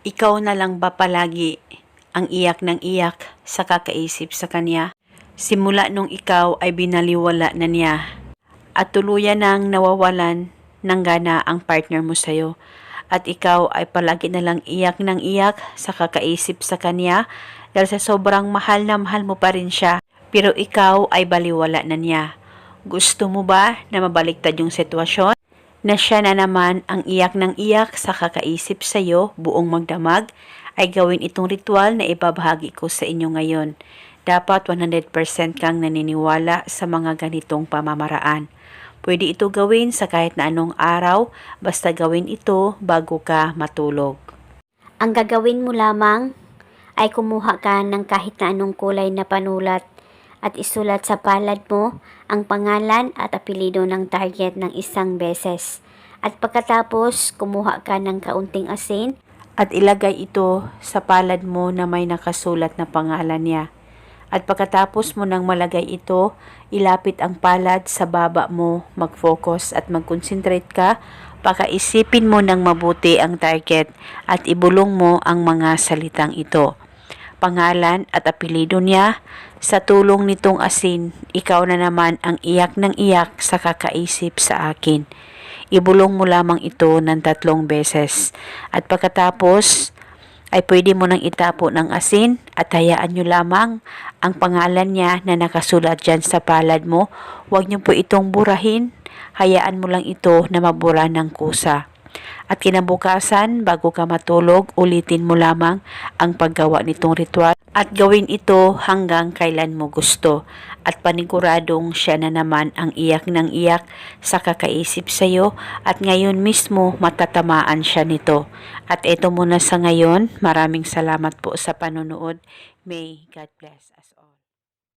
Ikaw na lang ba palagi ang iyak ng iyak sa kakaisip sa kanya? Simula nung ikaw ay binaliwala na niya at tuluyan nang nawawalan ng gana ang partner mo sa'yo at ikaw ay palagi na lang iyak ng iyak sa kakaisip sa kanya dahil sa sobrang mahal na mahal mo pa rin siya pero ikaw ay baliwala na niya. Gusto mo ba na mabaliktad yung sitwasyon? Na siya na naman ang iyak ng iyak sa kakaisip sa iyo buong magdamag ay gawin itong ritual na ibabahagi ko sa inyo ngayon. Dapat 100% kang naniniwala sa mga ganitong pamamaraan. Pwede ito gawin sa kahit na anong araw, basta gawin ito bago ka matulog. Ang gagawin mo lamang ay kumuha ka ng kahit na anong kulay na panulat at isulat sa palad mo ang pangalan at apelido ng target ng isang beses. At pagkatapos, kumuha ka ng kaunting asin At ilagay ito sa palad mo na may nakasulat na pangalan niya. At pagkatapos mo nang malagay ito, ilapit ang palad sa baba mo, mag-focus at mag-concentrate ka, pakaisipin mo ng mabuti ang target at ibulong mo ang mga salitang ito. Pangalan at apelido niya, sa tulong nitong asin, ikaw na naman ang iyak ng iyak sa kakaisip sa akin. Ibulong mo lamang ito ng tatlong beses. At pagkatapos, ay pwede mo nang itapo ng asin at hayaan nyo lamang ang pangalan niya na nakasulat dyan sa palad mo. Huwag nyo po itong burahin. Hayaan mo lang ito na mabura ng kusa. At kinabukasan, bago ka matulog, ulitin mo lamang ang paggawa nitong ritual at gawin ito hanggang kailan mo gusto. At paniguradong siya na naman ang iyak ng iyak sa kakaisip sa iyo at ngayon mismo matatamaan siya nito. At ito muna sa ngayon, maraming salamat po sa panonood. May God bless us all.